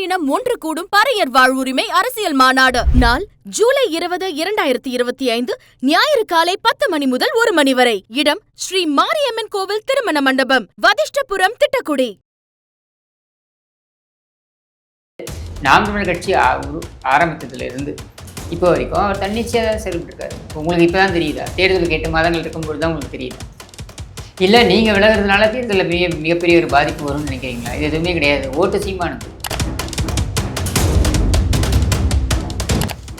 பேரினம் ஒன்று கூடும் பறையர் வாழ்வுரிமை அரசியல் மாநாடு. நாள் ஜூலை இருபது இரண்டாயிரத்தி இருபத்தி ஐந்து ஞாயிறு காலை பத்து மணி முதல் ஒரு மணி வரை. இடம் ஸ்ரீ மாரியம்மன் கோவில் திருமண மண்டபம் வதிஷ்டபுரம் திட்டக்குடி. நாம் தமிழ் கட்சி ஆ- இருந்து இப்போ வரைக்கும் அவர் தன்னிச்சையாக தான் செயல்பட்டுருக்காரு. உங்களுக்கு இப்போ தான் தெரியுதா? தேர்தலுக்கு எட்டு மாதங்கள் இருக்கும்போது தான் உங்களுக்கு தெரியுதா? இல்லை நீங்கள் விலகிறதுனால தேர்தலில் பெரிய மிகப்பெரிய ஒரு பாதிப்பு வரும்னு நினைக்கிறீங்களா? இது எதுவுமே கிடையாது. ஓட்டு சீமானுக்கு.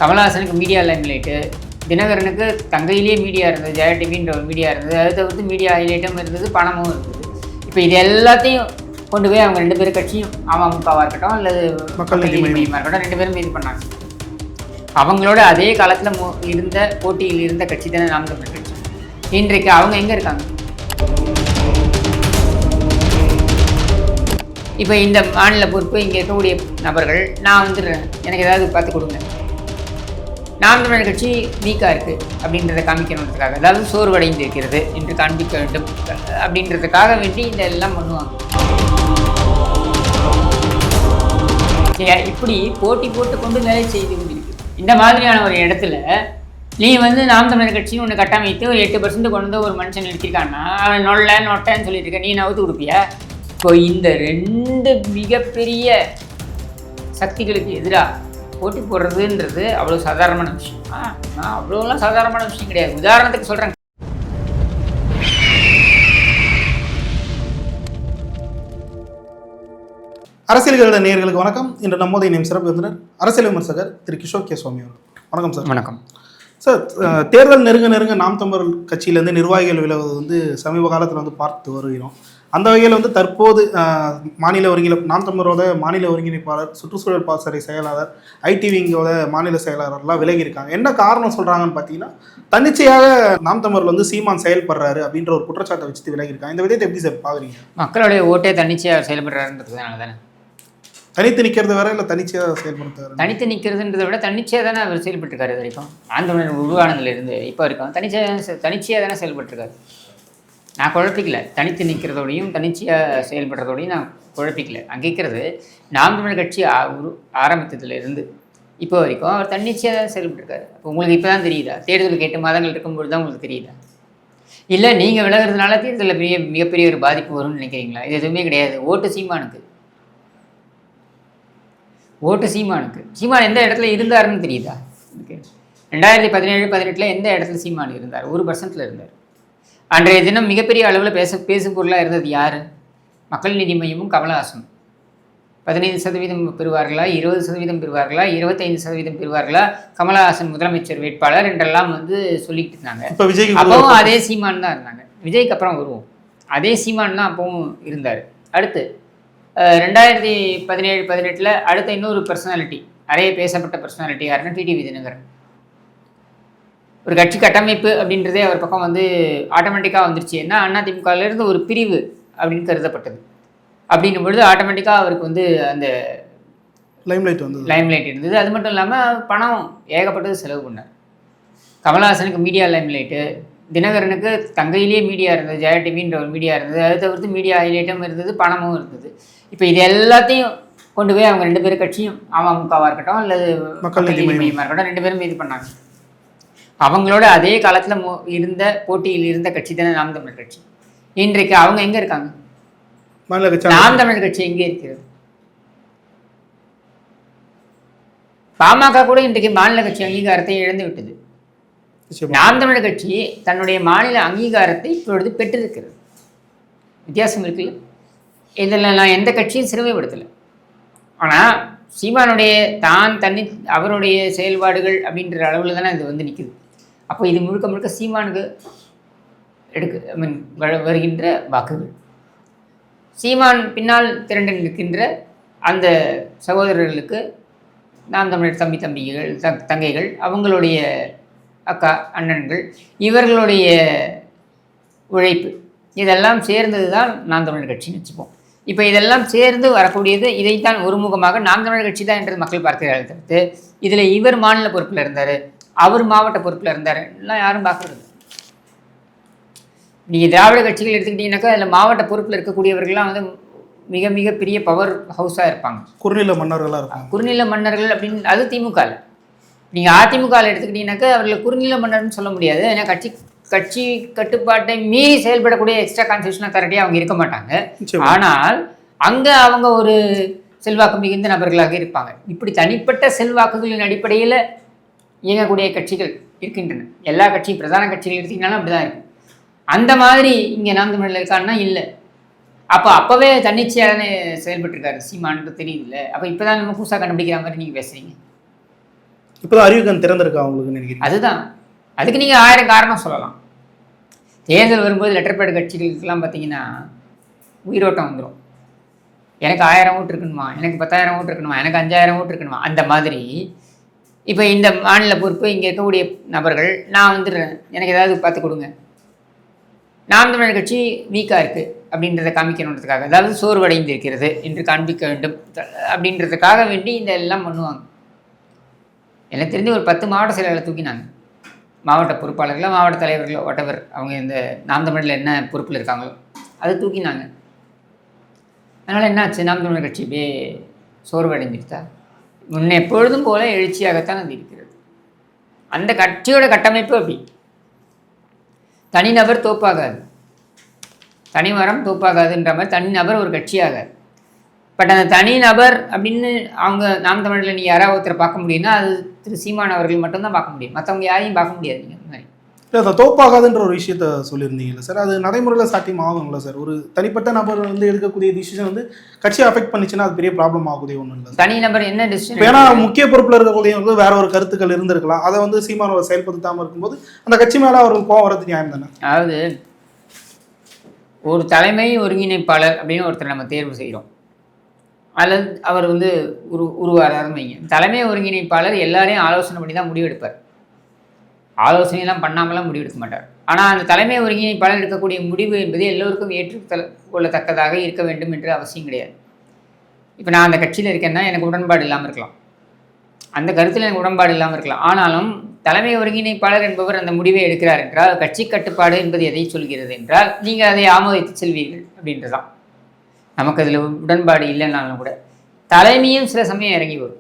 கமலஹாசனுக்கு மீடியா லைம்லைட்டு தினகரனுக்கு தங்கையிலேயே மீடியா இருந்தது ஜெயா டிவின்ற ஒரு மீடியா இருந்தது அதை தவிர்த்து மீடியா ஹைலைட்டும் இருந்தது பணமும் இருந்தது. இப்போ இது எல்லாத்தையும் கொண்டு போய் அவங்க ரெண்டு பேரும் கட்சியும் அமமுகவாக இருக்கட்டும் அல்லது மக்கள். மையமாக இருக்கட்டும் ரெண்டு பேரும் இது பண்ணாங்க. அவங்களோட அதே காலத்தில் இருந்த போட்டியில் இருந்த கட்சி தானே நாம் தமிழர் கட்சி. இன்றைக்கு அவங்க எங்கே இருக்காங்க? இப்போ இந்த மாநில பொறுப்பு இங்கே இருக்கக்கூடிய நபர்கள் நான் வந்துடுறேன். எனக்கு ஏதாவது பார்த்து கொடுங்க. நாம் தமிழர் கட்சி வீக்காக இருக்குது அப்படின்றத காமிக்கணுன்றதுக்காக. அதாவது சோர்வடைந்து இருக்கிறது என்று காண்பிக்க வேண்டும். அப்படின்றதுக்காக வேண்டி இந்த எல்லாம் பண்ணுவாங்க இப்படி போட்டி போட்டு கொண்டு வேலை செய்து கொண்டிருக்கு. இந்த மாதிரியான ஒரு இடத்துல நீ வந்து நாம் தமிழர் கட்சின்னு ஒன்று கட்டமைத்து ஒரு எட்டு பர்சன்ட் கொண்டு வந்து ஒரு மனுஷன் நிறுத்திருக்கான்னா அவன் நொல்ல நொட்டன்னு சொல்லிட்டு இருக்க நீ நவுத்து கொடுப்பியா? இப்போ இந்த ரெண்டு மிகப்பெரிய சக்திகளுக்கு எதிராக போட்டி போடுறதுன்றது அவ்வளோ சாதாரணமான விஷயம். நான் அவ்வளோலாம் சாதாரணமான விஷயம் கிடையாது. உதாரணத்துக்கு சொல்கிறேன் அரசியல்கள நேயர்களுக்கு வணக்கம். இன்று நம்மோதைய நேம் சிறப்பு விருந்தினர் அரசியல் விமர்சகர் திரு கிஷோர் கே சுவாமி அவர்கள். வணக்கம் சார். வணக்கம். சார் தேர்தல் நெருங்க நெருங்க நாம் தமிழர் கட்சியிலேருந்து நிர்வாகிகள் விலகுவது வந்து சமீப காலத்தில் வந்து பார்த்து வருகிறோம். அந்த வகையில் வந்து தற்போது மாநில ஒருங்கிணைப்பு நாம் தமிழரோட மாநில ஒருங்கிணைப்பாளர் சுற்றுச்சூழல் பாசறை செயலாளர் ஐடிவிங்கோட மாநில செயலாளர்லாம் விலகி இருக்காங்க என்ன காரணம் சொல்கிறாங்கன்னு பார்த்தீங்கன்னா தன்னிச்சையாக நாம் தமிழர் வந்து சீமான் செயல்படுறாரு அப்படின்ற ஒரு குற்றச்சாட்டை வச்சுட்டு விலகி இருக்காங்க இந்த விதத்தை எப்படி சார் பார்க்குறீங்க மக்களுடைய ஓட்டே தன்னிச்சையாக செயல்படுறாருன்றதுனால தானே தனித்து நிற்கிறது வேற இல்லை தனிச்சையாக செயல்படுறது வேற தனித்து நிற்கிறதுன்றதை விட தன்னிச்சையாக தானே அவர் செயல்பட்டுருக்காரு இது வரைக்கும்? ஆந்தவன் உருவானதுலேருந்து இப்போ வரைக்கும் தனிச்சையாக தனிச்சையாக தானே செயல்பட்டுருக்காரு. நான் குழப்பிக்கல. தனித்து நிற்கிறதோடையும் தனிச்சையாக செயல்படுறதோடையும் நான் குழப்பிக்கல. அங்கேக்கிறது நாம் தமிழ் கட்சி ஆ- உரு ஆரம்பித்ததுலேருந்து இப்போ வரைக்கும் அவர் தன்னிச்சையாக தான் செயல்பட்டுருக்காரு. அப்போ உங்களுக்கு இப்போ தான் தெரியுதா? தேர்தலுக்கு எட்டு மாதங்கள் இருக்கும்போது தான் உங்களுக்கு தெரியுதா? இல்லை நீங்கள் விலகிறதுனால தேர்தலில் பெரிய மிகப்பெரிய ஒரு பாதிப்பு வரும்னு நினைக்கிறீங்களா? இது எதுவுமே கிடையாது. ஓட்டு சீமானுக்கு. ஓட்டு சீமானுக்கு. சீமான் எந்த இடத்துல இருந்தாருன்னு தெரியுதா? ரெண்டாயிரத்தி பதினேழு பதினெட்டில் எந்த இடத்துல சீமான் இருந்தார்? ஒரு பர்சன்ட்டில் இருந்தார். அன்றைய தினம் மிகப்பெரிய அளவில் பேச பேசும் பொருளாக இருந்தது யார்? மக்கள் நீதி மையமும் கமலஹாசனும். பதினைந்து சதவீதம் பெறுவார்களா? இருபது சதவீதம் பெறுவார்களா? இருபத்தைந்து சதவீதம் பெறுவார்களா? கமலஹாசன் முதலமைச்சர் வேட்பாளர் என்றெல்லாம் வந்து சொல்லிட்டு இருந்தாங்க. அப்பவும் அதே சீமான் தான் இருந்தாங்க. விஜய்க்கு அப்புறம் வருவோம். அதே சீமான் தான் அப்பவும் இருந்தார். அடுத்து ரெண்டாயிரத்தி பதினேழு பதினெட்டில் அடுத்த இன்னொரு பர்சனாலிட்டி நிறைய பேசப்பட்ட பர்சனாலிட்டி யாருன்னா டிடிவி தினகரன். ஒரு கட்சி கட்டமைப்பு அப்படின்றதே அவர் பக்கம் வந்து ஆட்டோமேட்டிக்காக வந்துருச்சு. ஏன்னா அதிமுகலேருந்து ஒரு பிரிவு அப்படின்னு கருதப்பட்டது. அப்படின்னும் பொழுது ஆட்டோமேட்டிக்காக அவருக்கு வந்து அந்த லைம்லைட் வந்தது. லைம்லைட் இருந்தது. அது மட்டும் இல்லாமல் பணம் ஏகப்பட்டது செலவு பண்ணார். கமலஹாசனுக்கு மீடியா லைம்லைட்டு தினகரனுக்கு தங்கையிலேயே மீடியா இருந்தது ஜெயா டிவின்ற ஒரு மீடியா இருந்தது. அதை தவிர்த்து மீடியா ஹைலைட்டும் இருந்தது பணமும் இருந்தது. இப்போ இது எல்லாத்தையும் கொண்டு போய் அவங்க ரெண்டு பேரும் கட்சியும் அமமுகவாக இருக்கட்டும் அல்லது மக்கள் நீதி மய்யம். மையமாக இருக்கட்டும் ரெண்டு பேரும் இது பண்ணாங்க. அவங்களோட அதே காலத்தில் மு இருந்த போட்டியில் இருந்த கட்சி தானே நாம் தமிழர் கட்சி. இன்றைக்கு அவங்க எங்கே இருக்காங்க? மாநில கட்சி நாம் தமிழர் கட்சி எங்கே இருக்கிறது? பாமக கூட இன்றைக்கு மாநில கட்சி அங்கீகாரத்தை இழந்து விட்டது. நாம் தமிழர் கட்சி தன்னுடைய மாநில அங்கீகாரத்தை இப்பொழுது பெற்றிருக்கிறது. வித்தியாசம் இருக்குல்ல இதில் நான் எந்த கட்சியும் சிறுமைப்படுத்தலை. ஆனால் சீமானுடைய தான் தனி அவருடைய செயல்பாடுகள் அப்படின்ற அளவில் தானே இது வந்து நிற்குது அப்போ இது முழுக்க முழுக்க சீமானுக்கு எடுக்க ஐ மீன் வருகின்ற வாக்குகள். சீமான் பின்னால் திரண்டு நிற்கின்ற அந்த சகோதரர்களுக்கு நாம் தமிழர் தம்பி தம்பிகள் த தங்கைகள் அவங்களுடைய அக்கா அண்ணன்கள் இவர்களுடைய உழைப்பு இதெல்லாம் சேர்ந்தது தான் நாம் தமிழர் கட்சின்னு வச்சுப்போம். இப்போ இதெல்லாம் சேர்ந்து வரக்கூடியது இதைத்தான் ஒருமுகமாக நாம் தமிழர் கட்சி தான் என்று மக்கள் பார்க்கிறார்கள் தவிர்த்து இதில் இவர் மாநில பொறுப்பில் இருந்தார் அவர் மாவட்ட பொறுப்பில் இருந்தார். எல்லாம் யாரும் பார்க்கறது. நீங்கள் திராவிட கட்சிகள் எடுத்துக்கிட்டீங்கன்னாக்கா அதில் மாவட்ட பொறுப்பில் இருக்கக்கூடியவர்கள்லாம் வந்து மிக மிக பெரிய பவர் ஹவுஸாக இருப்பாங்க. குறுநில மன்னர்களாக இருப்பாங்க. குறுநில மன்னர்கள் அப்படின்னு அது திமுக நீங்கள் அதிமுகவில் எடுத்துக்கிட்டீங்கன்னாக்கா அவர்களை குறுநில மன்னர்னு சொல்ல முடியாது. ஏன்னா கட்சி கட்சி கட்டுப்பாட்டை மீறி செயல்படக்கூடிய எக்ஸ்ட்ரா கான்ஸ்டியூஷன் அத்தாரிட்டியாக அவங்க இருக்க மாட்டாங்க. ஆனால் அங்கே அவங்க ஒரு செல்வாக்கு மிகுந்த நபர்களாக இருப்பாங்க. இப்படி தனிப்பட்ட செல்வாக்குகளின் அடிப்படையில் இயங்கக்கூடிய கட்சிகள் இருக்கின்றன. எல்லா கட்சியும் பிரதான கட்சிகள் எடுத்தீங்கன்னாலும் அப்படிதான் இருக்கு. அந்த மாதிரி இங்கே நாம் தமிழில் இருக்கான்னா இல்லை. அப்போ அப்போவே தன்னிச்சையாக செயல்பட்டுருக்காரு. சீமான்னு தெரியுதுல்ல. அப்போ இப்போ தான் நம்ம புதுசாக கண்டுபிடிக்கிற மாதிரி நீங்கள் பேசுகிறீங்க இப்போதான் அறிவுக்கண் திறந்திருக்கா அவங்களுக்கு நினைக்கிறீங்க? அதுதான். அதுக்கு நீங்கள் ஆயிரம் காரணம் சொல்லலாம். தேர்தல் வரும்போது லெட்டர் பேட் கட்சிகளுக்கெல்லாம் பார்த்தீங்கன்னா உயிரோட்டம் வந்துடும் எனக்கு ஆயிரம் ஓட்டு இருக்கணுமா? எனக்கு பத்தாயிரம் ஓட்டு இருக்கணுமா? எனக்கு அஞ்சாயிரம் ஓட்டு இருக்கணுமா? அந்த மாதிரி இப்போ இந்த மாநில பொறுப்பு இங்கே இருக்கக்கூடிய நபர்கள் நான் வந்துடுறேன். எனக்கு ஏதாவது பார்த்து கொடுங்க. நாம் தமிழர் கட்சி வீக்காக இருக்குது அப்படின்றத காமிக்கணுன்றதுக்காக அதாவது சோர்வடைந்து இருக்கிறது என்று காண்பிக்க வேண்டும். அப்படின்றதுக்காக வேண்டி இந்த எல்லாம் பண்ணுவாங்க. எனக்கு தெரிஞ்சு ஒரு பத்து மாவட்ட செயலாளர் தூக்கினாங்க மாவட்ட பொறுப்பாளர்களோ மாவட்ட தலைவர்களோ வட்டவர் அவங்க இந்த நாம் தமிழில் என்ன பொறுப்பில் இருக்காங்களோ அதை தூக்கினாங்க. அதனால் என்னாச்சு? நாம் தமிழர் கட்சி இப்படியே சோர்வடைஞ்சிருச்சா முன்ன எப்பொழுதும் போல எழுச்சியாகத்தான் அது இருக்கிறது. அந்த கட்சியோட கட்டமைப்பு அப்படி. தனிநபர் தோப்பாகாது. தனிமரம் தோப்பாகாதுன்ற மாதிரி தனிநபர் ஒரு கட்சியாகாது. பட் அந்த தனிநபர் அப்படின்னு அவங்க நாம் தமிழில் நீ யாராவது ஒருத்தரை பார்க்க முடியும்னா அது திரு சீமான் அவர்கள் மட்டும்தான் பார்க்க முடியும். மற்றவங்க யாரையும் பார்க்க முடியாது நீங்கள் அந்த மாதிரி இல்லை அந்த தோப்பாகாதுன்ற ஒரு விஷயத்த சொல்லியிருந்தீங்கல்ல சார். அது நடைமுறையில் சாத்தியம் ஆகும்ல சார்? ஒரு தனிப்பட்ட நபர் வந்து எடுக்கக்கூடிய டிசிஷன் வந்து கட்சியை அஃபெக்ட் பண்ணிச்சுன்னா அது பெரிய ப்ராப்ளம் ஆகக்கூடிய ஒன்றும் இல்லை சார். தனிநபர் என்ன டிசிஷன் ஏன்னா முக்கிய பொறுப்பில் இருக்கக்கூடியவங்க வேற ஒரு கருத்துக்கள் இருந்திருக்கலாம். அதை வந்து சீமான் அவர் செயல்படுத்தாமல் இருக்கும்போது அந்த கட்சி மேலே அவருக்கு கோவம் வரது நியாயம் தானே? அதாவது ஒரு தலைமை ஒருங்கிணைப்பாளர் அப்படின்னு ஒருத்தர் நம்ம தேர்வு செய்கிறோம் அல்லது அவர் வந்து உரு உருவாராருன்னு வைங்க. தலைமை ஒருங்கிணைப்பாளர் எல்லாரையும் ஆலோசனை பண்ணி தான் முடிவெடுப்பார். ஆலோசனையெல்லாம் பண்ணாமலாம் முடிவெடுக்க மாட்டார். ஆனால் அந்த தலைமை ஒருங்கிணைப்பாளர் எடுக்கக்கூடிய முடிவு என்பது எல்லோருக்கும் ஏற்றுக்கொள்ளத்தக்கதாக இருக்க வேண்டும் என்று அவசியம் கிடையாது. இப்போ நான் அந்த கட்சியில் இருக்கேன்னா எனக்கு உடன்பாடு இல்லாமல் இருக்கலாம். அந்த கருத்தில் எனக்கு உடன்பாடு இல்லாமல் இருக்கலாம். ஆனாலும் தலைமை ஒருங்கிணைப்பாளர் என்பவர் அந்த முடிவை எடுக்கிறார் என்றால் கட்சி கட்டுப்பாடு என்பது எதை சொல்கிறது என்றால் நீங்கள் அதை ஆமோதித்து செல்வீர்கள் அப்படின்றதான் நமக்கு அதில் உடன்பாடு இல்லைன்னாலும் கூட. தலைமையும் சில சமயம் இறங்கி வரும்.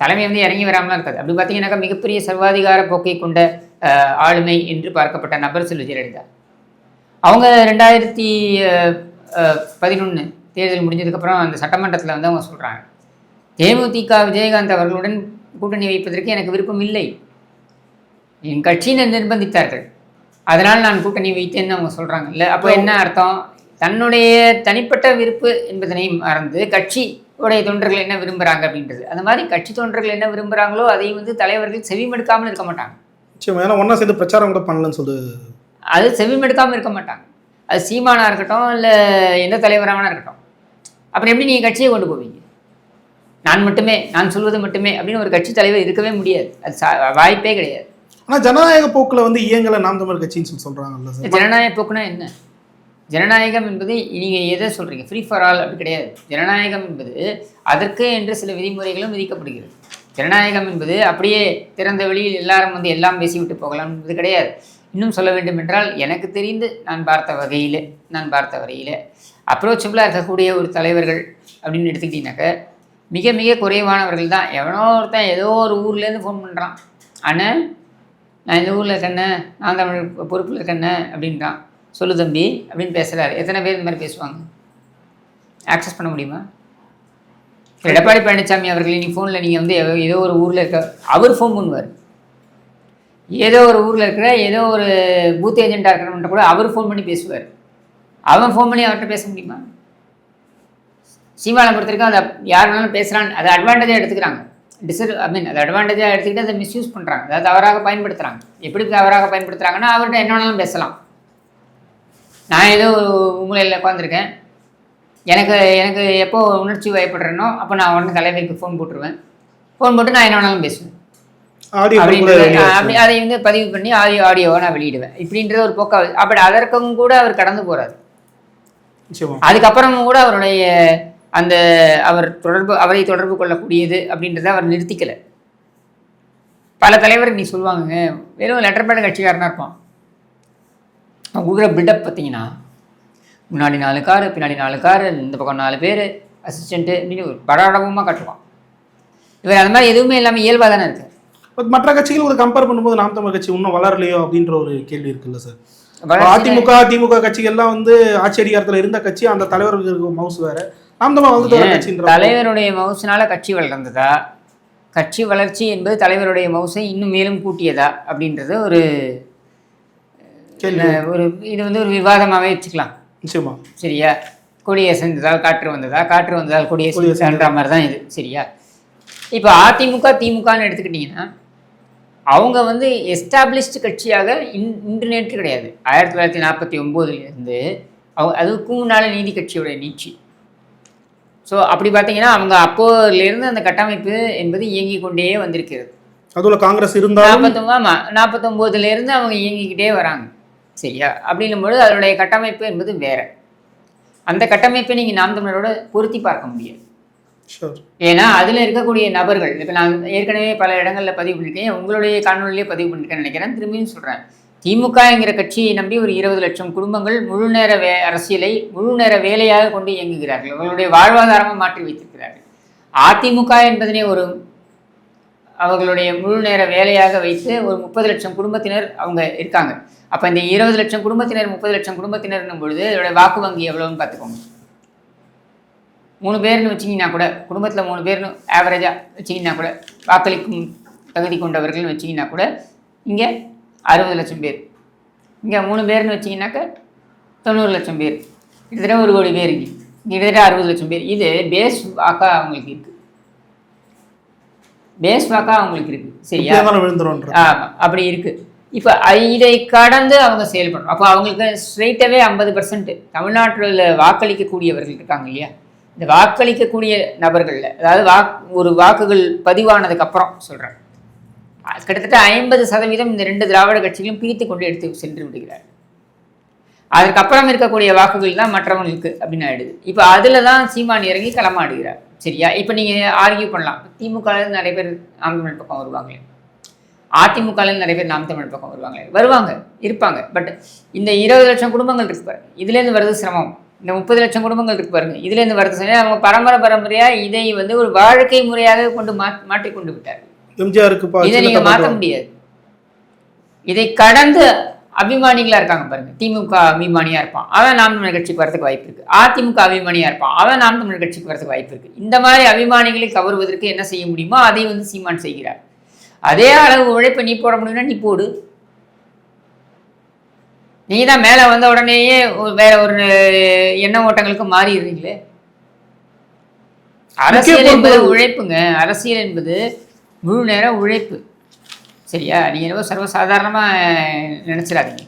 தலைமை வந்து இறங்கி வராமலாம் இருக்காது. அப்படி பார்த்தீங்கன்னாக்கா மிகப்பெரிய சர்வாதிகார போக்கை கொண்ட ஆளுமை என்று பார்க்கப்பட்ட நபர் செல்வி ஜெயலலிதா. அவங்க ரெண்டாயிரத்தி பதினொன்று தேர்தல் முடிஞ்சதுக்கப்புறம் அந்த சட்டமன்றத்தில் வந்து அவங்க சொல்கிறாங்க தேமுதிக விஜயகாந்த் அவர்களுடன் கூட்டணி வைப்பதற்கு எனக்கு விருப்பம் இல்லை. என் கட்சியினர் நிர்பந்தித்தார்கள். அதனால் நான் கூட்டணி வைத்தேன்னு அவங்க சொல்கிறாங்க இல்லை அப்போ என்ன அர்த்தம்? தன்னுடைய தனிப்பட்ட விருப்பு என்பதனை மறந்து கட்சி உடைய தொண்டர்கள் என்ன விரும்புகிறாங்க அப்படின்றது. அந்த மாதிரி கட்சி தொண்டர்கள் என்ன விரும்புகிறாங்களோ அதை வந்து தலைவர்கள் செவிமடுக்காமல் இருக்க மாட்டாங்க. நிச்சயமா ஏன்னா ஒன்றா சேர்ந்து பிரச்சாரம் கூட பண்ணலன்னு சொல்லி அது செவிமடுக்காமல் இருக்க மாட்டாங்க. அது சீமானா இருக்கட்டும் இல்லை எந்த தலைவராக இருக்கட்டும். அப்புறம் எப்படி நீங்கள் கட்சியை கொண்டு போவீங்க? நான் மட்டுமே நான் சொல்வது மட்டுமே அப்படின்னு ஒரு கட்சி தலைவர் இருக்கவே முடியாது. அது வாய்ப்பே கிடையாது. ஆனால் ஜனநாயக போக்கில் வந்து இயங்கலை நாம் தமிழ் கட்சின்னு சொல்லி சொல்கிறாங்கல்ல ஜனநாயக போக்குனா என்ன? ஜனநாயகம் என்பது நீங்கள் எதை சொல்கிறீங்க ஃப்ரீ ஃபார் ஆல் அப்படி கிடையாது. ஜனநாயகம் என்பது அதற்கு என்று சில விதிமுறைகளும் விதிக்கப்படுகிறது. ஜனநாயகம் என்பது அப்படியே திறந்த வெளியில் எல்லாரும் வந்து எல்லாம் பேசிவிட்டு போகலாம் என்பது கிடையாது. இன்னும் சொல்ல வேண்டும் என்றால் எனக்கு தெரிந்து நான் பார்த்த வகையில் நான் பார்த்த வரையில் அப்ரோச்சபிளாக இருக்கக்கூடிய ஒரு தலைவர்கள் அப்படின்னு எடுத்துக்கிட்டீங்கன்னாக்க மிக மிக குறைவானவர்கள் தான். எவனோ ஒருத்தன் ஏதோ ஒரு ஊர்லேருந்து ஃபோன் பண்ணுறான் ஆனால் நான் இந்த ஊரில் இருக்கேண்ணே நான் தமிழ் பொறுப்பில் இருக்கேண்ணே அப்படின்றான். சொல்லு தம்பி அப்படின்னு பேசுகிறாரு எத்தனை பேர் இந்த மாதிரி பேசுவாங்க? ஆக்சஸ் பண்ண முடியுமா? எடப்பாடி பழனிசாமி அவர்கள் நீ ஃபோனில் நீங்கள் வந்து ஏதோ- ஏதோ ஒரு ஊரில் இருக்க அவர் ஃபோன் பண்ணுவார். ஏதோ ஒரு ஊரில் இருக்கிற ஏதோ ஒரு பூத் ஏஜென்ட்டாக இருக்கிறவன்ட்ட கூட அவர் ஃபோன் பண்ணி பேசுவார். அவன் ஃபோன் பண்ணி அவர்கிட்ட பேச முடியுமா? சீமானை பொறுத்த வரைக்கும் அதை யார் வேணாலும் பேசுகிறான் அதை அட்வான்டேஜாக எடுத்துக்கிறாங்க. டிசர் ஐ மீன் அதை அட்வான்டேஜாக எடுத்துக்கிட்டு அதை மிஸ்யூஸ் பண்ணுறாங்க அதாவது தவறாக பயன்படுத்துகிறாங்க எப்படி தவறாக பயன்படுத்துகிறாங்கன்னா அவர்கிட்ட என்ன வேணாலும் பேசலாம். நான் ஏதோ மூலையில் உட்காந்துருக்கேன் எனக்கு எனக்கு எப்போ உணர்ச்சி வயப்படுறேனோ அப்போ நான் உடனே தலைவருக்கு ஃபோன் போட்டுருவேன். ஃபோன் போட்டு நான் என்ன வேணாலும் பேசுவேன். அப்படி அதை வந்து பதிவு பண்ணி ஆடியோ ஆடியோவை நான் வெளியிடுவேன். இப்படின்றது ஒரு போக்கா அப்படி அதற்கும் கூட அவர் கடந்து போறாரு. நிச்சயமா. அதுக்கப்புறமும் கூட அவருடைய அந்த அவர் தொடர்பு அவரை தொடர்பு கொள்ளக்கூடியது அப்படின்றத அவர் நிறுத்திக்கல. பல தலைவர் நீ சொல்லுவாங்க வெறும் லெட்டர் பேட் கட்சிக்காரனா இருப்பான். அவங்க கொடுக்குற பில்டப் பார்த்தீங்கன்னா முன்னாடி நாலு காரு பின்னாடி நாலு காரு இந்த பக்கம் நாலு பேர் அசிஸ்டண்ட்டு அப்படின்னு ஒரு படாடபமாக கட்டுவான். இவர் அந்த மாதிரி எதுவுமே இல்லாமல் இயல்பாக தானே இருக்கு பட் மற்ற கட்சிகள் ஒரு கம்பேர் பண்ணும்போது நாம் தமிழர் கட்சி இன்னும் வளரலையோ அப்படின்ற ஒரு கேள்வி இருக்குல்ல சார் அதிமுக திமுக கட்சிகள்லாம் வந்து ஆட்சி அதிகாரத்துல இருந்த கட்சி அந்த தலைவருக்கு இருக்க மவுஸ் வேற. நாம் ஏன் கட்சின்ற தலைவருடைய மவுசினால கட்சி வளர்ந்ததா? கட்சி வளர்ச்சி என்பது தலைவருடைய மவுசை இன்னும் மேலும் கூட்டியதா? அப்படின்றது ஒரு ஒரு இது வந்து ஒரு விவாதமாகவே வச்சுக்கலாம். நிச்சயமா. சரியா? கொடியை செஞ்சதால் காற்று வந்ததா? காற்று வந்ததால் கொடியை செஞ்சன்ற மாதிரி தான் இது. சரியா? இப்போ அதிமுக திமுகன்னு எடுத்துக்கிட்டிங்கன்னா அவங்க வந்து எஸ்டாப்ளிஷ்டு கட்சியாக இன் இன்று நேற்று கிடையாது. ஆயிரத்தி தொள்ளாயிரத்தி நாற்பத்தி ஒம்போதுலேருந்து அவங்க அதுக்கும் முன்னால் நீதி கட்சியோட நீட்சி. ஸோ அப்படி பார்த்தீங்கன்னா அவங்க அப்போலேருந்து அந்த கட்டமைப்பு என்பது இயங்கிக் கொண்டே வந்திருக்கிறது. அதுல காங்கிரஸ் இருந்தாலும் நாற்பத்தொம்பது ஆமாம் நாற்பத்தொம்போதுலேருந்து அவங்க இயங்கிக்கிட்டே வராங்க. சரியா அப்படின்னும்போது அதனுடைய கட்டமைப்பு என்பது வேற. அந்த கட்டமைப்பை நீங்கள் நாம் தமிழரோட பொருத்தி பார்க்க முடியாது. ஏன்னா அதில் இருக்கக்கூடிய நபர்கள் இப்போ நான் ஏற்கனவே பல இடங்களில் பதிவு பண்ணியிருக்கேன் உங்களுடைய காணொலியிலே பதிவு பண்ணியிருக்கேன்னு நினைக்கிறேன் திரும்பியும் சொல்கிறேன் திமுகங்கிற கட்சியை நம்பி ஒரு இருபது லட்சம் குடும்பங்கள் முழு நேர வே அரசியலை முழு நேர வேலையாக கொண்டு இயங்குகிறார்கள். அவர்களுடைய வாழ்வாதாரமாக மாற்றி வைத்திருக்கிறார்கள். அதிமுக என்பதனை ஒரு அவர்களுடைய முழு நேர வேலையாக வைத்து ஒரு முப்பது லட்சம் குடும்பத்தினர் அவங்க இருக்காங்க. அப்போ இந்த இருபது லட்சம் குடும்பத்தினர் முப்பது லட்சம் குடும்பத்தினர்னும் பொழுது இதோட வாக்கு வங்கி எவ்வளோன்னு பார்த்துக்கோங்க. மூணு பேர்னு வச்சிங்கன்னா கூட குடும்பத்தில் மூணு பேர்னு ஆவரேஜாக வச்சிங்கன்னா கூட வாக்களிக்கும் தகுதி கொண்டவர்கள்னு வச்சிங்கன்னா கூட இங்கே அறுபது லட்சம் பேர். இங்கே மூணு பேர்னு வச்சிங்கன்னாக்க தொண்ணூறு லட்சம் பேர். கிட்டத்தட்ட ஒரு கோடி பேர் இங்கே. கிட்டத்தட்ட அறுபது லட்சம் பேர். இது பேஸ் வாக்காக அவங்களுக்கு இருக்குது பேஸ் வாக்காக அவங்களுக்கு இருக்குது சரியா? ஆமாம் அப்படி இருக்கு. இப்போ இதை கடந்து அவங்க செயல்படணும். அப்போ அவங்களுக்கு ஸ்ட்ரெயிட்டாகவே ஐம்பது பர்சன்ட் தமிழ்நாட்டில் வாக்களிக்கக்கூடியவர்கள் இருக்காங்க இல்லையா? இந்த வாக்களிக்கக்கூடிய நபர்களில் அதாவது வாக் ஒரு வாக்குகள் பதிவானதுக்கு அப்புறம் சொல்கிறேன் கிட்டத்தட்ட ஐம்பது சதவீதம் இந்த ரெண்டு திராவிட கட்சிகளும் பிரித்து கொண்டு எடுத்து சென்று விடுகிறார் அதுக்கப்புறம் இருக்கக்கூடிய வாக்குகள் தான் மற்றவங்களுக்கு அப்படின்னு ஆயிடுது. இப்போ அதில் தான் சீமான் இறங்கி களமாடுகிறார். சரியா? இப்போ நீங்கள் ஆர்கியூ பண்ணலாம். திமுகலேருந்து நிறைய பேர் நாம் தமிழ் பக்கம் வருவாங்களே. அதிமுகலேருந்து நிறைய பேர் நாம் தமிழ் பக்கம் வருவாங்களே. வருவாங்க இருப்பாங்க. பட் இந்த இருபது லட்சம் குடும்பங்கள் இருக்கு பாருங்க. இதுலேருந்து வருது சிரமம். இந்த முப்பது லட்சம் குடும்பங்கள் இருக்கு பாருங்க. இதுலேருந்து வருது சிரமம். அவங்க பரம்பரை பரம்பரையாக இதை வந்து ஒரு வாழ்க்கை முறையாக கொண்டு மா மாற்றிக்கொண்டு விட்டார் எம்ஜிஆருக்கு இதை சின்ன நீங்க மாற்ற. முடியாது. இதை கடந்து அபிமானிகளா இருக்காங்க பாருங்க. திமுக அபிமானியா இருப்பான். அவன் நாம் தமிழர் கட்சிக்கு வரதுக்கு வாய்ப்பு இருக்கு. அதிமுக அபிமானியா இருப்பான். அவன் நாம் தமிழர் கட்சிக்கு வரதுக்கு வாய்ப்பு இருக்கு. இந்த மாதிரி அபிமானிகளை கவருவதற்கு என்ன செய்ய முடியுமோ அதை வந்து சீமான் செய்கிறார். அதே அளவு உழைப்பை நீ போட முடியும்னா நீ போடு. நீ தான் மேலே வந்த உடனேயே வேற ஒரு எண்ண ஓட்டங்களுக்கு மாறிடுறீங்களே? அரசியல் என்பது உழைப்புங்க. அரசியல் என்பது முழு நேர உழைப்பு. சரியா? நீங்கள் என்னவோ சர்வசாதாரணமாக நினச்சிடாதீங்க.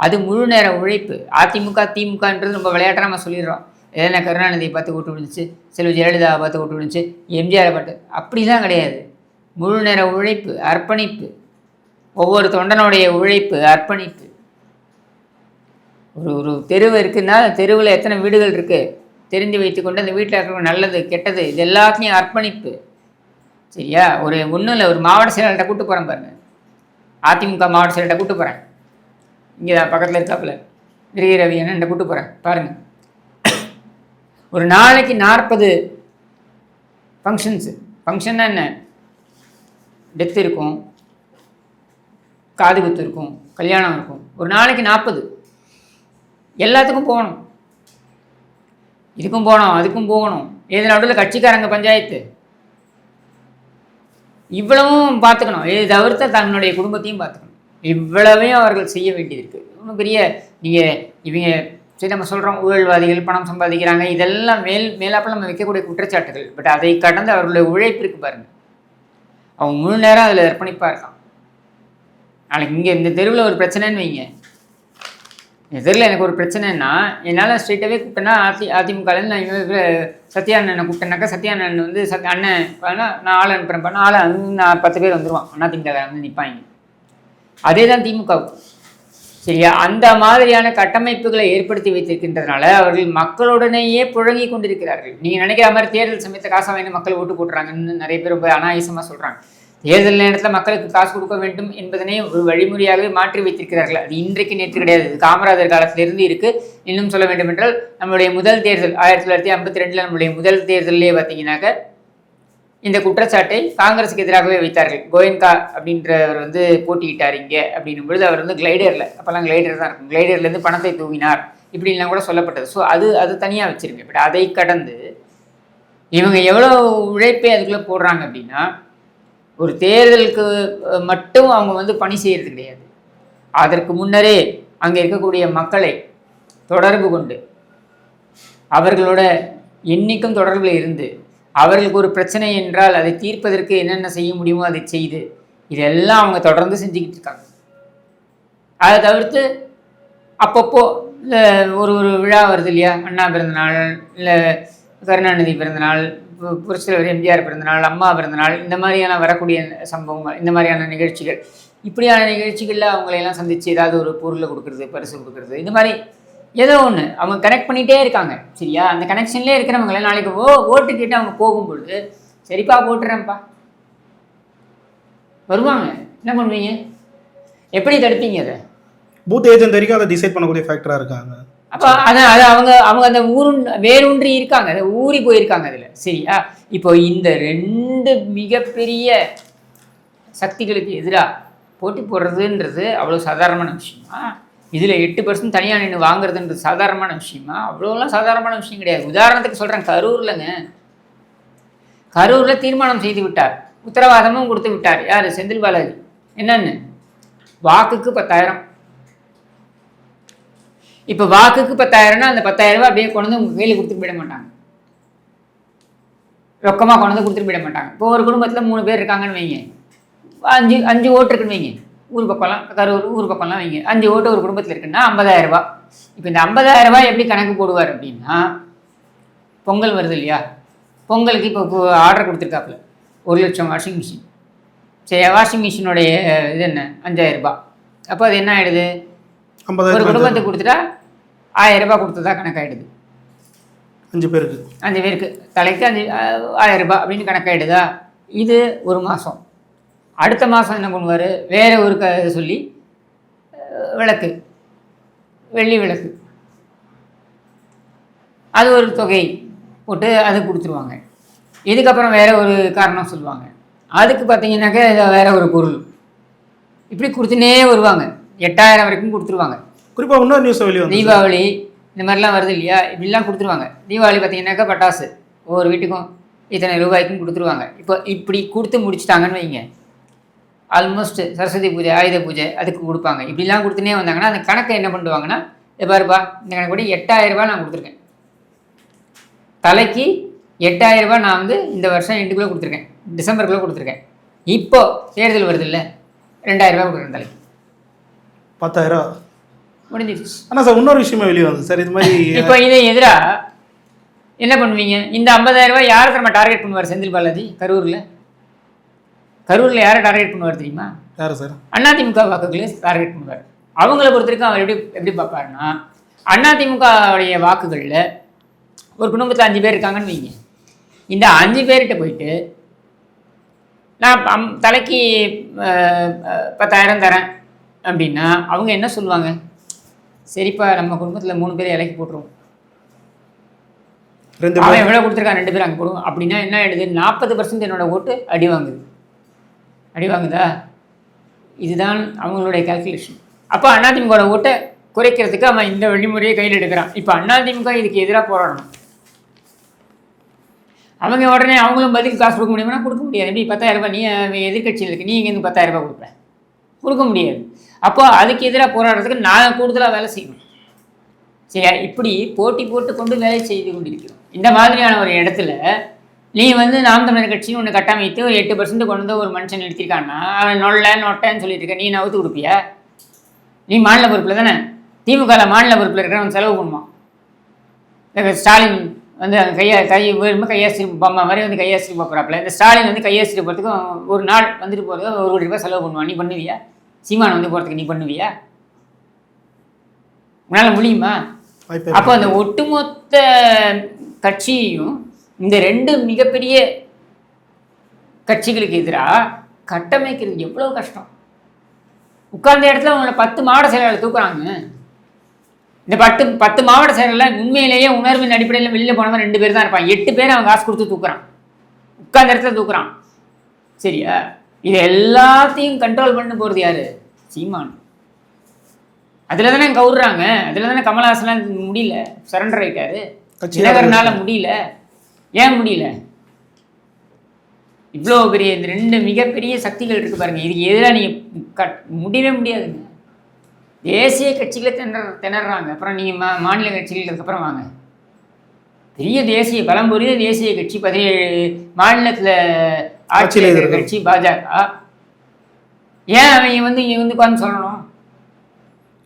அது முழு நேர உழைப்பு. அதிமுக திமுகன்றது ரொம்ப விளையாட்டாக நம்ம சொல்லிடுறோம். ஏன்னா கருணாநிதியை பார்த்து ஓட்டு விழுந்துச்சு செல்வி ஜெயலலிதாவை பார்த்து ஓட்டு விழுந்துச்சு எம்ஜிஆரை பார்த்து. அப்படிலாம் கிடையாது. முழு நேர உழைப்பு அர்ப்பணிப்பு. ஒவ்வொரு தொண்டனுடைய உழைப்பு அர்ப்பணிப்பு. ஒரு ஒரு தெருவு இருக்குன்னா தெருவில் எத்தனை வீடுகள் இருக்குது தெரிந்து வைத்துக்கொண்டு அந்த வீட்டில் இருக்கிற நல்லது கெட்டது இது எல்லாத்தையும் அர்ப்பணிப்பு. சரியா? ஒரு ஒன்றும் இல்லை ஒரு மாவட்ட செயலாளர்கிட்ட கூப்பிட்டு போகிறேன் பாருங்கள் அதிமுக மாவட்ட செயலர்கிட்ட கூட்டு போகிறேன் இங்கே தான் பக்கத்தில் இருக்காப்புல. விரிகை ரவி என்ன கூட்டு போகிறேன் பாருங்கள் ஒரு நாளைக்கு நாற்பது ஃபங்க்ஷன்ஸு ஃபங்க்ஷன்னா என்ன? டெத் இருக்கும். காது குத்து இருக்கும். கல்யாணம் இருக்கும். ஒரு நாளைக்கு நாற்பது. எல்லாத்துக்கும் போகணும். இதுக்கும் போகணும் அதுக்கும் போகணும். ஏது நடுவில் கட்சிக்காரங்க பஞ்சாயத்து. இவ்வளவும் பார்த்துக்கணும். இதை தவிர்த்து தன்னுடைய குடும்பத்தையும் பார்த்துக்கணும். இவ்வளவையும் அவர்கள் செய்ய வேண்டியது இருக்குது ஒன்றும் பெரிய நீங்கள் இவங்க சரி நம்ம சொல்கிறோம் ஊழல்வாதிகள் பணம் சம்பாதிக்கிறாங்க இதெல்லாம் மேல் மேலாப்பில் நம்ம வைக்கக்கூடிய குற்றச்சாட்டுகள். பட் அதை கடந்து அவர்களுடைய உழைப்பிற்கு பாருங்கள் பாருங்க. அவங்க முழு நேரம் அதில் அர்ப்பணிப்பாக இருக்கான். நாளைக்கு இங்கே இந்த தெருவில் ஒரு பிரச்சனைன்னு வைங்க. எதிரில் எனக்கு ஒரு பிரச்சனைன்னா என்னால் ஸ்ட்ரெயிட்டாகவே கூப்பிட்டேன்னா அதி அதிமுகலேருந்து நான் இவன் சத்யா அண்ணனை கூப்பிட்டேனாக்கா சத்யா அண்ணன் வந்து சத் அண்ணன் நான் ஆள் அனுப்புகிறேன் பண்ண ஆள் அனு- நான் பத்து பேர் வந்துடுவான் அண்ணா திமுக வந்து நிற்பாங்க அதே தான் திமுகவுக்கு சரியா? அந்த மாதிரியான கட்டமைப்புகளை ஏற்படுத்தி வைத்திருக்கின்றதுனால அவர்கள் மக்களுடனேயே புழங்கி கொண்டிருக்கிறார்கள். நீங்கள் நினைக்கிற மாதிரி தேர்தல் சமயத்தை காசை வாங்கி மக்கள் ஓட்டு போட்டுறாங்கன்னு நிறைய பேர் ரொம்ப அனாயசமாக சொல்கிறாங்க தேர்தல் நேரத்தில் மக்களுக்கு காசு கொடுக்க வேண்டும் என்பதனை ஒரு வழிமுறையாகவே மாற்றி வைத்திருக்கிறார்கள். அது இன்றைக்கு நேற்று கிடையாது. காமராஜர் காலத்திலிருந்து இருக்கு. இன்னும் சொல்ல வேண்டும் என்றால் நம்முடைய முதல் தேர்தல் ஆயிரத்தி தொள்ளாயிரத்தி ஐம்பத்தி ரெண்டில் நம்மளுடைய முதல் தேர்தலே பார்த்தீங்கன்னாக்க இந்த குற்றச்சாட்டை காங்கிரஸுக்கு எதிராகவே வைத்தார்கள். கோயங்கா அப்படின்றவர் வந்து போட்டியிட்டார் இங்கே அப்படின்னும் பொழுது அவர் வந்து கிளைடரில் அப்போல்லாம் கிளைடர் தான் இருக்கும். கிளைடர்லேருந்து பணத்தை தூவினார் இப்படின்லாம் கூட சொல்லப்பட்டது. ஸோ அது அது தனியாக வச்சிருங்க. பட் அதை கடந்து இவங்க எவ்வளோ உழைப்பை அதுக்குள்ளே போடுறாங்க அப்படின்னா ஒரு தேர்தலுக்கு மட்டும் அவங்க வந்து பணி செய்கிறது கிடையாது. அதற்கு முன்னரே அங்கே இருக்கக்கூடிய மக்களை தொடர்பு கொண்டு அவர்களோட என்றைக்கும் தொடர்பில் இருந்து அவர்களுக்கு ஒரு பிரச்சனை என்றால் அதை தீர்ப்பதற்கு என்னென்ன செய்ய முடியுமோ அதை செய்து இதெல்லாம் அவங்க தொடர்ந்து செஞ்சுக்கிட்டு இருக்காங்க. அதை தவிர்த்து அப்பப்போ இல்லை ஒரு ஒரு விழா வருது இல்லையா? அண்ணா பிறந்தநாள் இல்லை கருணாநிதி பிறந்தநாள் பு- புரட்சித்தலைவர் எம்ஜிஆர் பிறந்தநாள் அம்மா பிறந்தநாள் இந்த மாதிரியான வரக்கூடிய சம்பவங்கள் இந்த மாதிரியான நிகழ்ச்சிகள். இப்படியான நிகழ்ச்சிகளில் அவங்களையெல்லாம் சந்தித்து ஏதாவது ஒரு பொருளை கொடுக்குறது பரிசு கொடுக்குறது இந்த மாதிரி ஏதோ ஒன்று அவங்க கனெக்ட் பண்ணிகிட்டே இருக்காங்க. சரியா? அந்த கனெக்ஷன்லேயே இருக்கிறவங்கள நாளைக்கு ஓ ஓட்டு கேட்டு அவங்க போகும்பொழுது சரிப்பா போட்டுறேன்ப்பா. வருவாங்க. என்ன பண்ணுவீங்க? எப்படி தடுப்பீங்க அதை? பூத் ஏஜென்ட் வரைக்கும் அதை டிசைட் பண்ணக்கூடிய ஃபேக்டராக இருக்காங்க. அப்போ அதான் அது அவங்க அவங்க அந்த ஊருன் வேரூன்றி இருக்காங்க. அதை ஊறி போயிருக்காங்க அதில். சரியா? இப்போ இந்த ரெண்டு மிகப்பெரிய சக்திகளுக்கு எதிராக போட்டி போடுறதுன்றது அவ்வளோ சாதாரணமான விஷயமா? இதில் எட்டு பர்சன்ட் தனியாக நின்று வாங்குறதுன்றது சாதாரணமான விஷயமா? அவ்வளோலாம் சாதாரணமான விஷயம் கிடையாது. உதாரணத்துக்கு சொல்கிறேன் கரூர்லங்க. கரூரில் தீர்மானம் செய்து விட்டார். உத்தரவாதமும் கொடுத்து விட்டார். யார்? செந்தில் பாலாஜி. என்னன்னு? வாக்குக்கு பத்தாயிரம். இப்போ வாக்குக்கு பத்தாயிரம்னா அந்த பத்தாயிரம் ரூபாய் அப்படியே கொண்டு வந்து உங்கள் கையில் கொடுத்துட்டு போயிட மாட்டாங்க. ரொக்கமாக கொண்டு வந்து கொடுத்துட்டு போயிட மாட்டாங்க. இப்போ ஒரு குடும்பத்தில் மூணு பேர் இருக்காங்கன்னு வைங்க. அஞ்சு அஞ்சு ஓட்டு இருக்குன்னு வைங்க. ஊர் பக்கம்லாம் கரூர் ஊர் பக்கம்லாம் வைங்க. அஞ்சு ஓட்டு ஒரு குடும்பத்தில் இருக்குன்னா 50000 ரூபாய். இப்போ இந்த 50000 ரூபாய் எப்படி கணக்கு போடுவார் அப்படின்னா பொங்கல் வருது இல்லையா? பொங்கலுக்கு இப்போ ஆர்டர் கொடுத்துருக்காப்புல. ஒரு லட்சம் வாஷிங் மிஷின். சரி வாஷிங் மிஷினுடைய இது என்ன? 5000 ரூபாய். அப்போ அது என்ன ஆகிடுது ஒரு குடும்பத்துக்கு கொடுத்துட்டா ஆயிரம் ரூபாய் கொடுத்ததா கணக்காயிடுது. அஞ்சு பேருக்கு. அஞ்சு பேருக்கு. தலைக்கு அஞ்சு ஆயிரம் ரூபாய் அப்படின்னு கணக்காயிடுதா? இது ஒரு மாதம் அடுத்த மாதம் என்ன பண்ணுவார்? வேற ஒரு க சொல்லி விளக்கு. வெள்ளி விளக்கு. அது ஒரு தொகை போட்டு அது கொடுத்துருவாங்க. இதுக்கப்புறம் வேற ஒரு காரணம் சொல்லுவாங்க. அதுக்கு பார்த்தீங்கன்னாக்கா வேற ஒரு பொருள். இப்படி கொடுத்துனே வருவாங்க. எட்டாயிரம் வரைக்கும் கொடுத்துருவாங்க. குறிப்பாக இன்னொரு நியூஸ் வெளியே தீபாவளி இந்த மாதிரிலாம் வருது இல்லையா? இப்படிலாம் கொடுத்துருவாங்க. தீபாவளி பார்த்தீங்கன்னாக்கா பட்டாசு. ஒவ்வொரு வீட்டுக்கும் இத்தனை ரூபாய்க்கும் கொடுத்துருவாங்க. இப்போ இப்படி கொடுத்து முடிச்சிட்டாங்கன்னு வைங்க. ஆல்மோஸ்ட் சரஸ்வதி பூஜை ஆயுத பூஜை அதுக்கு கொடுப்பாங்க. இப்படிலாம் கொடுத்துனே வந்தாங்கன்னா அந்த கணக்கை என்ன பண்ணுவாங்கன்னா பாருப்பா இந்த கணக்கு எட்டாயிரம் ரூபாய் நான் கொடுத்துருக்கேன். தலைக்கு எட்டாயிரம் ரூபாய் நான் வந்து இந்த வருஷம் எண்டுக்குள்ளே கொடுத்துருக்கேன். டிசம்பருக்குள்ளே கொடுத்துருக்கேன். இப்போ தேர்தல் வருது இல்லை? ரெண்டாயிரம் ரூபாய் கொடுக்குறேன் தலைக்கு. பத்தாயிரம் முடிஞ்சிருச்சு. ஆனால் சார் இன்னொரு விஷயமா வெளியே வந்து சார் இது மாதிரி இப்போ இதை எதிரா? என்ன பண்ணுவீங்க? இந்த 50000 ரூபாய் யாரை நம்ம டார்கெட் பண்ணுவார் செந்தில் பாலாஜி? கரூரில்? கரூரில் யாரை டார்கெட் பண்ணுவார் தெரியுமா? யார் சார்? அதிமுக வாக்குகளை டார்கெட் பண்ணுவார். அவங்கள பொறுத்த வரைக்கும் அவர் எப்படி எப்படி பார்ப்பாருன்னா அதிமுகவுடைய வாக்குகளில் ஒரு குடும்பத்தில் அஞ்சு பேர் இருக்காங்கன்னு வைங்க. இந்த அஞ்சு பேர்கிட்ட போயிட்டு நான் தலைக்கு பத்தாயிரம் தரேன். அப்படின்னா அவங்க என்ன சொல்லுவாங்க? சரிப்பா நம்ம குடும்பத்தில் மூணு பேர் இலைக்கு போட்டுருவோம். ரெண்டு அவன் பேர். எவ்வளோ கொடுத்துருக்கான்? ரெண்டு பேரும் அங்கே போடுவோம் அப்படின்னா என்ன ஆயிடுது? நாற்பது பர்சன்ட் என்னோட ஓட்டு அடி வாங்குது. அடி வாங்குதா? இதுதான் அவங்களுடைய கால்குலேஷன் அப்போ அதிமுகவோட ஓட்டை குறைக்கிறதுக்கு அவன் இந்த வழிமுறையை கையில் எடுக்கிறான். இப்போ அதிமுக இதுக்கு எதிராக போராடணும். அவங்க உடனே அவங்களும் பதில் காசு கொடுக்க முடியுமா கொடுக்க முடியாது. எப்படி பத்தாயிரம் ரூபாய் நீ எதிர்கட்சியில் இருக்கு. நீ இங்கேருந்து பத்தாயிரம் ரூபாய் கொடுப்ப? கொடுக்க முடியாது. அப்போ அதுக்கு எதிராக போராடுறதுக்கு நான் கூடுதலாக வேலை செய்யணும் சரியா? இப்படி போட்டி போட்டு கொண்டு வேலை செய்து கொண்டிருக்கிறோம். இந்த மாதிரியான ஒரு இடத்துல நீ வந்து நாம் தமிழர் கட்சின்னு ஒன்று கட்டமைத்து ஒரு எட்டு பர்சன்ட் கொண்டு வந்து ஒரு மனுஷன் நிறுத்திருக்கான்னா அவன் நொல்ல நொட்டன்னு சொல்லிட்டு இருக்க நீ நவுத்து கொடுப்பியா? நீ மாநில பொறுப்பில் தானே? திமுகவில் மாநில பொறுப்பில் இருக்கிறவன் செலவு பண்ணுவான். ஸ்டாலின் வந்து அந்த கையா கை வெறுமை கையாசிரி பொம்மை மாதிரி வந்து கையாசிரி போகிறாப்புல இந்த ஸ்டாலின் வந்து கையாசிரி போகிறதுக்கும் ஒரு நாள் வந்துட்டு போகிறது ஒரு கோடி ரூபாய் செலவு பண்ணுவான். நீ பண்ணுவியா? சீமான் வந்து போகிறதுக்கு நீ பண்ணுவியா? உன்னால் முடியுமா? அப்போ அந்த ஒட்டுமொத்த கட்சியையும் இந்த ரெண்டு மிகப்பெரிய கட்சிகளுக்கு எதிராக கட்டமைக்கிறது எவ்வளோ கஷ்டம்? உட்கார்ந்த இடத்துல உங்களை பத்து மாவட்ட செயலாளர் தூக்குறாங்க. இந்த பத்து பத்து மாவட்ட செயலாளர் உண்மையிலேயே உணர்வின் அடிப்படையில் வெளியில் போனவன் ரெண்டு பேர் தான் இருப்பான். எட்டு பேர் அவன் காசு கொடுத்து தூக்குறான். உட்கார்ந்த இடத்துல தூக்குறான். சரியா? இது எல்லாத்தையும் கண்ட்ரோல் பண்ண போகிறது யாரு? சீமான். அதில் தானே கவுடுறாங்க அதில் தானே கமல்ஹாசன்லாம் முடியல. சரண்டர் ஆயிட்டாரு. தினகரனால முடியல. ஏன் முடியல? இவ்வளோ பெரிய இந்த ரெண்டு மிகப்பெரிய சக்திகள் இருக்கு பாருங்க. இதுக்கு எதிராக நீங்கள் கட் முடியவே முடியாதுங்க. தேசிய கட்சிகளை திணற திணறாங்க. அப்புறம் நீங்கள் மா மாநில கட்சிகளுக்கு அதுக்கப்புறம் வாங்க. பெரிய தேசிய பலம் பொரிய தேசிய கட்சி பதினேழு மாநிலத்தில் ஆட்சியில இருக்கிற இருக்கு. கட்சி பாஜக. ஏன் அவங்க வந்து இங்கே வந்து உட்காந்து சொல்லணும்?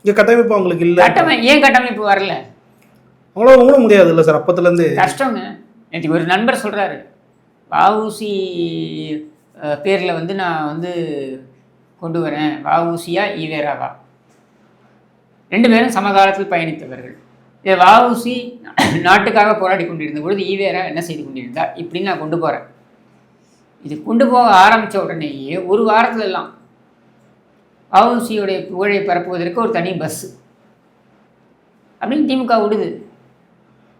இங்க கட்டமைப்பு அவங்களுக்கு இல்ல. கட்டமை ஏன் கட்டமைப்பு வரல? அவங்களால ஒன்றும் முடியாது இல்ல சார் அப்பத்துல இருந்து கஷ்டங்க. நேற்று ஒரு நண்பர் சொல்கிறாரு வஉசி பேரில் வந்து நான் வந்து கொண்டு வரேன். வஉசியா ஈவேராவா? ரெண்டு பேரும் சமகாலத்தில் பயணித்தவர்கள். இதை வஉசி நாட்டுக்காக போராடி கொண்டிருந்த பொழுது ஈவேரா என்ன செய்து கொண்டிருந்தா இப்படின்னு நான் கொண்டு போகிறேன் இது கொண்டு போக ஆரம்பித்த உடனேயே ஒரு வாரத்துல எல்லாம் வஉசியுடைய புகழை பரப்புவதற்கு ஒரு தனி பஸ்ஸு அப்படின்னு திமுக விடுது.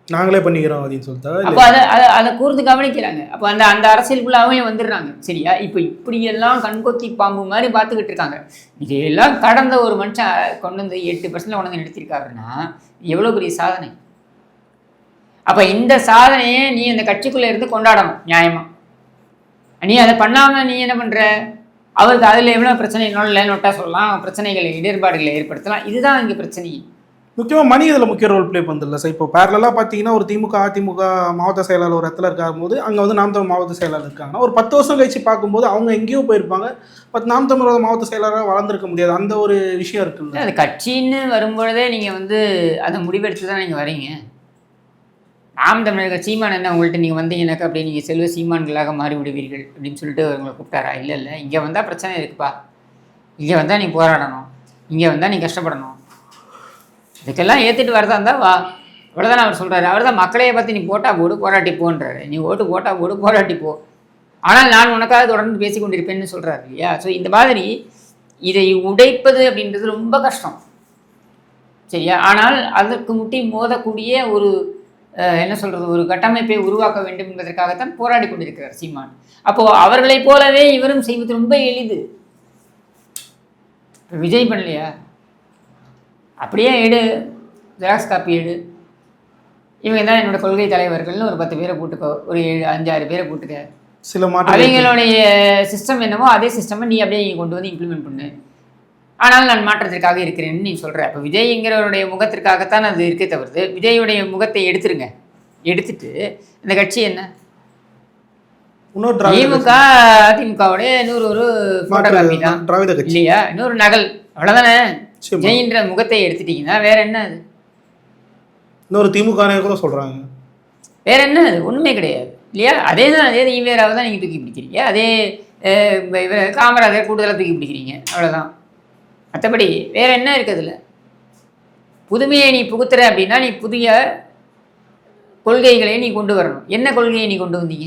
நாங்களே பண்ணிக்கிறோம் அப்படின்னு சொல்லிட்டா? அப்போ அதை அதை அதை கூர்ந்து கவனிக்கிறாங்க. அப்போ அந்த அந்த அரசியலுக்குள்ள அவங்க வந்துடுறாங்க. சரியா? இப்போ இப்படியெல்லாம் கண்கொத்தி பாம்பு மாதிரி பார்த்துக்கிட்டு இருக்காங்க. இதையெல்லாம் கடந்த ஒரு மனுஷன் கொண்டு வந்து எட்டு பர்சன்ட் கொண்டு வந்து நிறுத்திருக்காருன்னா எவ்வளோ பெரிய சாதனை? அப்போ இந்த சாதனையை நீ அந்த கட்சிக்குள்ளே இருந்து கொண்டாடணும் நியாயமா? நீ அதை பண்ணாமல் நீ என்ன பண்ணுற அவருக்கு அதில் எவ்வளோ பிரச்சனை நொல்ல நொட்டா சொல்லலாம். பிரச்சனைகளை இடர்பாடுகளை ஏற்படுத்தலாம். இதுதான் இங்கே பிரச்சனை. முக்கியமா மணி இதுல முக்கிய ரோல் ப்ளே பண்ணுதில்ல சார் இப்போ பேரலா பாத்தீங்கன்னா ஒரு திமுக அதிமுக மாவட்ட செயலாளர் ஒரு இடத்துல இருக்கும் போது அங்க வந்து நாம் தமிழ் மாவட்ட செயலாளர் இருக்காங்கன்னா ஒரு பத்து வருஷம் கழிச்சு பார்க்கும்போது அவங்க எங்கேயோ போயிருப்பாங்க. பட் நாம் தமிழோட மாவட்ட செயலாளராக வளர்ந்துருக்க முடியாது. அந்த ஒரு விஷயம் இருக்குல்ல. அது கட்சின்னு வரும்பொழுதே நீங்கள் வந்து அதை முடிவெடுத்து தான் நீங்கள் வரீங்க. ஆம் தமிழக சீமான் என்ன உங்கள்கிட்ட நீங்கள் வந்தீங்கன்னாக்கா அப்படி நீங்கள் செல்வ சீமான்களாக மாறி விடுவீர்கள் அப்படின்னு சொல்லிட்டு உங்களை கூப்பிட்டாரா? இல்லை இல்லை. இங்கே வந்தால் பிரச்சனை இருக்குப்பா. இங்கே வந்தால் நீ போராடணும். இங்கே வந்தால் நீ கஷ்டப்படணும். இதுக்கெல்லாம் ஏற்றுட்டு வரதா இருந்தால் வா. அவ்வளோதான் அவர் சொல்கிறாரு அவர் தான் மக்களையே பார்த்து நீ போட்டா போடு போராட்டி போன்றாரு. நீ ஓட்டு போட்டா போடு போராட்டி போ. ஆனால் நான் உனக்காக தொடர்ந்து பேசி கொண்டிருப்பேன்னு சொல்கிறாரு இல்லையா? ஸோ இந்த மாதிரி இதை உடைப்பது அப்படின்றது ரொம்ப கஷ்டம். சரியா? ஆனால் அதற்கு முட்டி மோதக்கூடிய ஒரு என்ன சொல்கிறது ஒரு கட்டமைப்பை உருவாக்க வேண்டும் என்பதற்காகத்தான் போராடி கொண்டிருக்கிறார் சீமான். அப்போது அவர்களைப் போலவே இவரும் செய்வது ரொம்ப எளிது. இப்ப விஜய் பண்ணலையா? அப்படியே எடு. ஜெராக்ஸ் காப்பி எடு. இவங்க தான் என்னோட கொள்கை தலைவர்கள்னு ஒரு பத்து பேரை போட்டுக்கோ. ஒரு ஏழு அஞ்சாறு பேரை போட்டுக்க. சில மாற்றம் அவங்களுடைய சிஸ்டம் என்னமோ அதே சிஸ்டமை நீ அப்படியே கொண்டு வந்து இம்ப்ளிமெண்ட் பண்ணு. ஆனால் நான் மாற்றத்திற்காக இருக்கிறேன்னு நீ சொல்ற. அப்போ விஜய்ங்கிறவருடைய முகத்திற்காகத்தான் அது இருக்கே தவிர்த்து விஜயுடைய முகத்தை எடுத்துருங்க. எடுத்துட்டு இந்த கட்சி என்ன? திமுக அதிமுகவுடைய இன்னொரு ஒரு போட்டோகிராஃபி தான். இல்லையா? இன்னொரு நகல். அவ்வளோதானே. விஜய்ன்ற முகத்தை எடுத்துட்டீங்கன்னா வேற என்ன அது? இன்னொரு திமுக கூட சொல்றாங்க. வேற என்ன அது? ஒன்றுமே கிடையாது. இல்லையா? அதே தான் அதே ஈவேராவை தான் நீங்கள் தூக்கி பிடிக்கிறீங்க. அதே காமராஜர் கூடுதலாக தூக்கி பிடிக்கிறீங்க. அவ்வளோதான் மற்றபடி வேற என்ன இருக்குதுல்ல புதுமையை நீ புகுத்துற அப்படின்னா நீ புதிய கொள்கைகளை நீ கொண்டு வரணும். என்ன கொள்கையை நீ கொண்டு வந்தீங்க?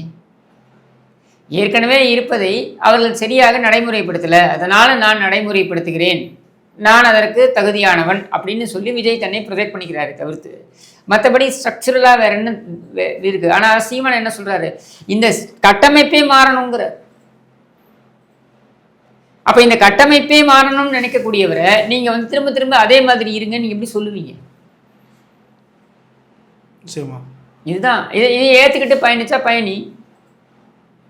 ஏற்கனவே இருப்பதை அவர்கள் சரியாக நடைமுறைப்படுத்தலை. அதனால் நான் நடைமுறைப்படுத்துகிறேன். நான் அதற்கு தகுதியானவன் அப்படின்னு சொல்லி விஜய் தன்னை ப்ரொஜெக்ட் பண்ணிக்கிறாரு தவிர்த்து. மற்றபடி ஸ்ட்ரக்சரலாக வேற என்ன இருக்குது ஆனால் சீமன் என்ன சொல்கிறாரு இந்த கட்டமைப்பே மாறணுங்கிற. அப்போ இந்த கட்டமைப்பே மாறணும்னு நினைக்கக்கூடியவரை நீங்கள் வந்து திரும்ப திரும்ப அதே மாதிரி இருங்க நீங்கள் எப்படி சொல்லுவீங்க? நிச்சயமா. இதுதான். இதை இதை ஏற்றுக்கிட்டு பயணிச்சா பயணி.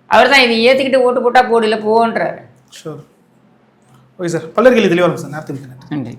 அவர் தான் இதை ஏற்றுக்கிட்டு ஓட்டு போட்டால் போடல போன்றாரு ஷூர் ஓகே சார் பல்லர்கள் தெளிவாக சார் நேரத்துக்கு நன்றி.